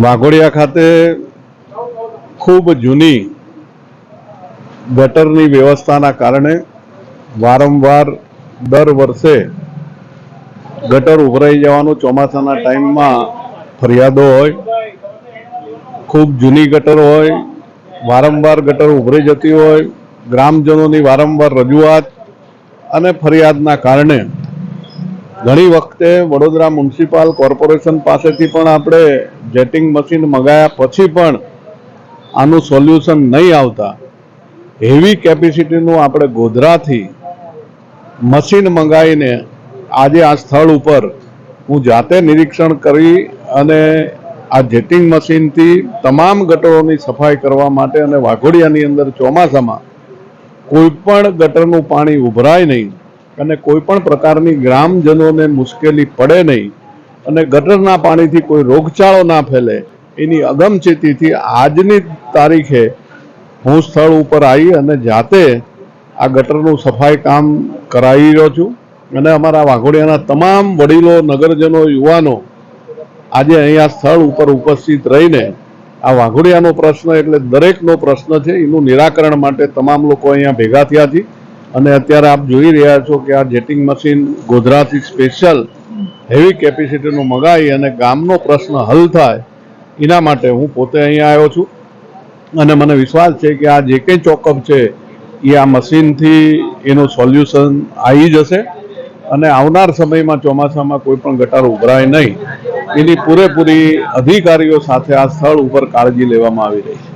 વાઘોડિયા ખાતે ખૂબ જૂની ગટરની વ્યવસ્થાના કારણે વારંવાર દર વર્ષે ગટર ઉભરાઈ જવાનું ચોમાસાના ટાઈમમાં ફરિયાદો હોય, ખૂબ જૂની ગટર હોય, વારંવાર ગટર ઉભરાઈ જતી હોય, ગ્રામજનોની વારંવાર રજૂઆત અને ફરિયાદના કારણે ઘણી વખતે વડોદરા મ્યુનિસિપાલ કોર્પોરેશન પાસેથી પણ આપણે જેટિંગ મશીન મગાયા પછી પણ આનું સોલ્યુશન નહીં આવતા. હેવી કેપેસિટીનું આપણે ગોધરાથી મશીન મંગાવીને આજે આ સ્થળ ઉપર હું જાતે નિરીક્ષણ કરી અને આ જેટિંગ મશીનથી તમામ ગટરોની સફાઈ કરવા માટે અને વાઘોડિયાની અંદર ચોમાસામાં કોઈ પણ ગટરનું પાણી ઉભરાય નહીં. અને કોઈ પણ પ્રકારની ગ્રામજનોને મુશ્કેલી પડે નહીં અને ગટરના પાણીથી કોઈ રોગચાળો ના ફેલે, એની અગમચેતીથી આજની તારીખે હું સ્થળ ઉપર આવી અને જાતે આ ગટરનું સફાઈ કામ કરાવી રહ્યો છું અને અમારા વાઘોડિયાના તમામ વડીલો, નગરજનો, યુવાનો આજે અહીંયા સ્થળ ઉપર ઉપસ્થિત રહીને આ વાઘોડિયાનો પ્રશ્ન એટલે દરેકનો પ્રશ્ન છે, એનું નિરાકરણ માટે તમામ લોકો અહીંયા ભેગા થયા છે અને અત્યારે આપ જોઈ રહ્યા છો કે આ જેટિંગ મશીન ગોધરાથી સ્પેશિયલ હેવી કેપેસિટીનું મગાવી અને ગામનો પ્રશ્ન હલ થાય, એના માટે હું પોતે અહીંયા આવ્યો છું. અને મને વિશ્વાસ છે કે આ જે કંઈ ચોકઅપ છે, એ આ મશીનથી એનું સોલ્યુશન આવી જશે. અને આવનાર સમયમાં ચોમાસામાં કોઈ પણ ગટાર ઉભરાય નહીં. એની પૂરેપૂરી અધિકારીઓ સાથે આ સ્થળ ઉપર કાળજી લેવામાં આવી રહી છે.